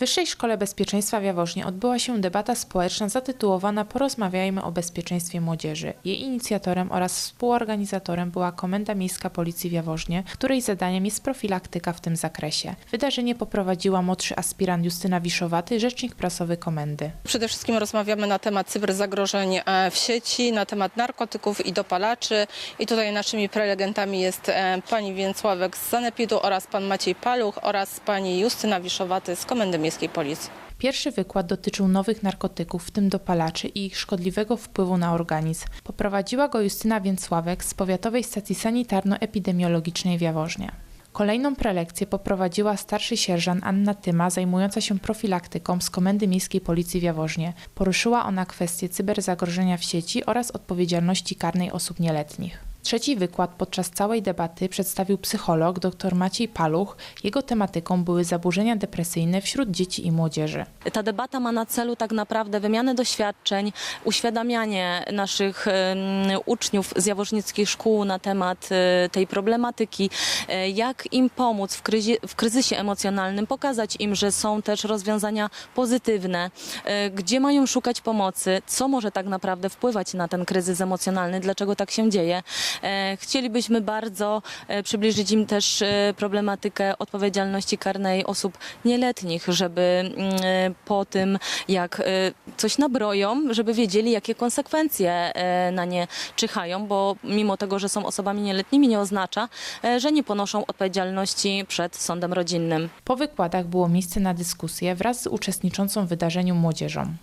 Wyższej Szkole Bezpieczeństwa w Jaworznie odbyła się debata społeczna zatytułowana Porozmawiajmy o bezpieczeństwie młodzieży. Jej inicjatorem oraz współorganizatorem była Komenda Miejska Policji w Jaworznie, której zadaniem jest profilaktyka w tym zakresie. Wydarzenie poprowadziła młodszy aspirant Justyna Wiszowaty, rzecznik prasowy komendy. Przede wszystkim rozmawiamy na temat cyberzagrożeń e, w sieci, na temat narkotyków i dopalaczy. I tutaj naszymi prelegentami jest e, pani Więcławek z Sanepidu oraz pan Maciej Paluch oraz pani Justyna Wiszowaty z Komendy Miejskiej Policji. Pierwszy wykład dotyczył nowych narkotyków, w tym dopalaczy i ich szkodliwego wpływu na organizm. Poprowadziła go Justyna Więcławek z Powiatowej Stacji Sanitarno-Epidemiologicznej w Jaworznie. Kolejną prelekcję poprowadziła starszy sierżant Anna Tyma, zajmująca się profilaktyką z Komendy Miejskiej Policji w Jaworznie. Poruszyła ona kwestię cyberzagrożenia w sieci oraz odpowiedzialności karnej osób nieletnich. Trzeci wykład podczas całej debaty przedstawił psycholog dr Maciej Paluch. Jego tematyką były zaburzenia depresyjne wśród dzieci i młodzieży. Ta debata ma na celu tak naprawdę wymianę doświadczeń, uświadamianie naszych uczniów z jaworznickich szkół na temat e, tej problematyki, e, jak im pomóc w, w kryzysie emocjonalnym, pokazać im, że są też rozwiązania pozytywne, e, gdzie mają szukać pomocy, co może tak naprawdę wpływać na ten kryzys emocjonalny, dlaczego tak się dzieje. E, Chcielibyśmy bardzo e, przybliżyć im też e, problematykę odpowiedzialności karnej osób nieletnich, żeby mm, po tym, jak coś nabroją, żeby wiedzieli, jakie konsekwencje na nie czyhają, bo mimo tego, że są osobami nieletnimi, nie oznacza, że nie ponoszą odpowiedzialności przed sądem rodzinnym. Po wykładach było miejsce na dyskusję wraz z uczestniczącą w wydarzeniu młodzieżą.